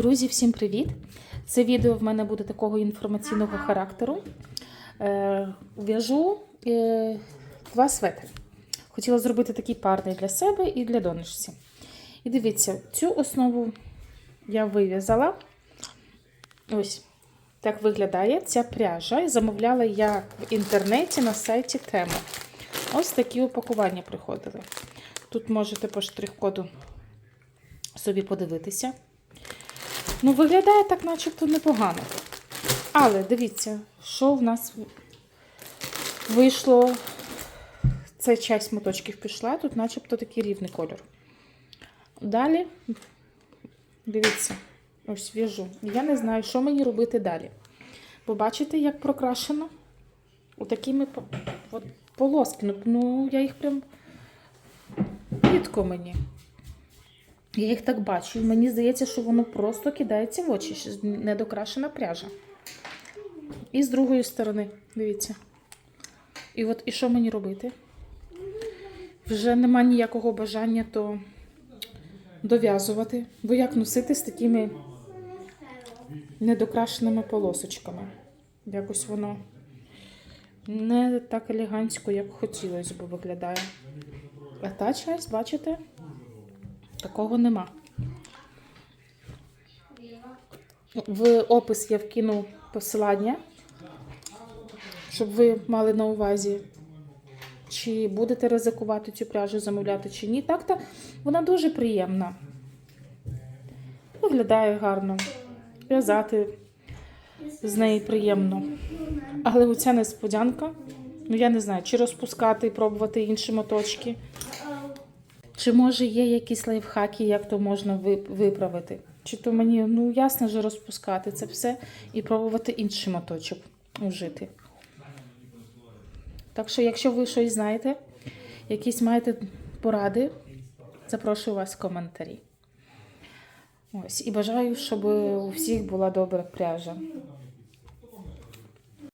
Друзі, всім привіт! Це відео в мене буде такого інформаційного характеру. Е, В'яжу е, два светри. Хотіла зробити такий парний для себе і для донечці. І дивіться, цю основу я вив'язала. Ось так виглядає ця пряжа. І замовляла я в інтернеті на сайті Тему. Ось такі упакування приходили. Тут можете по штрих-коду собі подивитися. Ну, виглядає так, начебто, непогано. Але дивіться, що в нас вийшло. Це часть моточків пішла, тут начебто такий рівний кольор. Далі, дивіться, ось в'яжу. Я не знаю, що мені робити далі. Бо бачите, як прокрашено? Отакими от полоски. Ну, ну, я їх прям рідко мені. Я їх так бачу, і мені здається, що воно просто кидається в очі, що недокрашена пряжа. І з другої сторони, дивіться. І от і що мені робити? Вже нема ніякого бажання то дов'язувати. Бо як носити з такими недокрашеними полосочками? Якось воно не так елегантсько, як хотілося б виглядає. А та часть, бачите? Такого нема. В опис я вкину посилання, щоб ви мали на увазі, чи будете ризикувати цю пряжу замовляти, чи ні. Так-то вона дуже приємна. Виглядає гарно. В'язати з неї приємно. Але оця несподянка, ну я не знаю, чи розпускати і пробувати інші моточки. Чи може є якісь лайфхаки, як то можна ви- виправити? Чи то мені, ну ясно ж, розпускати це все і пробувати інший моточок ужити. Так що, якщо ви щось знаєте, якісь маєте поради, запрошую вас в коментарі. Ось, і бажаю, щоб у всіх була добра пряжа.